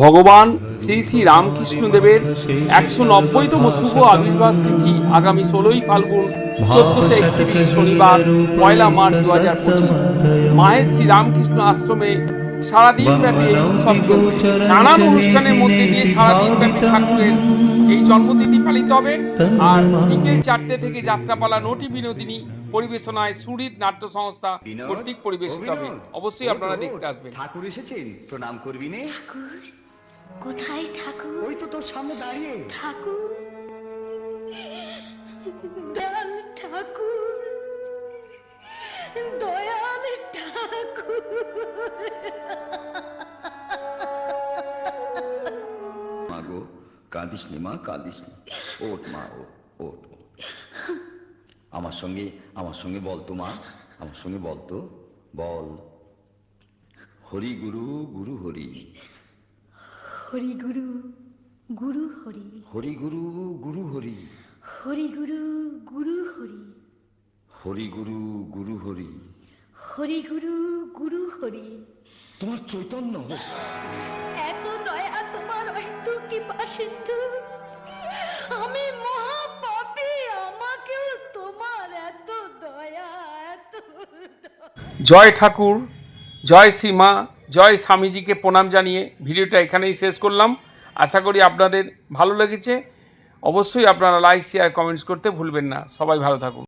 ভগবান শ্রী শ্রী রামকৃষ্ণদেবের একশো নব্বইতম শুভ আবির্ভাব তিথি আগামী ষোলোই ফাল্গুন চোদ্দশো একত্রিশ শনিবার পয়লা মার্চ দু হাজার পঁচিশ। মায়ের শ্রী রামকৃষ্ণ আশ্রমে সারাদিন ব্যাপী এই উৎসব চলবে। নানান অনুষ্ঠানের মধ্যে দিয়ে সারাদিন ব্যাপী ঠাকুরের এই জন্মতিথি পালিত হবে। আর বিকেল চারটে থেকে যাত্রাপালা নটি বিনোদিনী পরিবেশনায় সুরিত নাট্য সংস্থা কর্তৃক পরিবেশিত হবে। অবশ্যই আপনারা দেখতে আসবেন। ঠাকুর এসেছেন প্রণাম করবি নে। কোথায় ঠাকুর? ওই তো তোর সামনে দাঁড়িয়ে। ঠাকুর? দয়াল ঠাকুর। দয়াল ঠাকুর। মা গো কাঁদিস নি মা কাঁদিস নি। ওঠ মা ও ওঠ ওঠ। আমার সঙ্গে আমার সঙ্গে বলতো মা আমার সঙ্গে বলতো বল। হরি গুরু গুরু হরি। হরি গুরু গুরু হরি। হরি গুরু গুরু হরি। হরি গুরু গুরু হরি। হরি গুরু গুরু হরি। হরি গুরু গুরু হরি। তোমার চৈতন্য এত দয়া তোমার হয়তো কি সিন্ধু? আমি মহাপাপী আমাকেও তোমার এত দয়া এত জয় ঠাকুর জয় শ্রীমা জয় স্বামীজিকে প্রণাম জানিয়ে ভিডিওটা এখানেই শেষ করলাম। আশা করি আপনাদের ভালো লেগেছে। অবশ্যই আপনারা লাইক শেয়ার কমেন্টস করতে ভুলবেন না। সবাই ভালো থাকুন।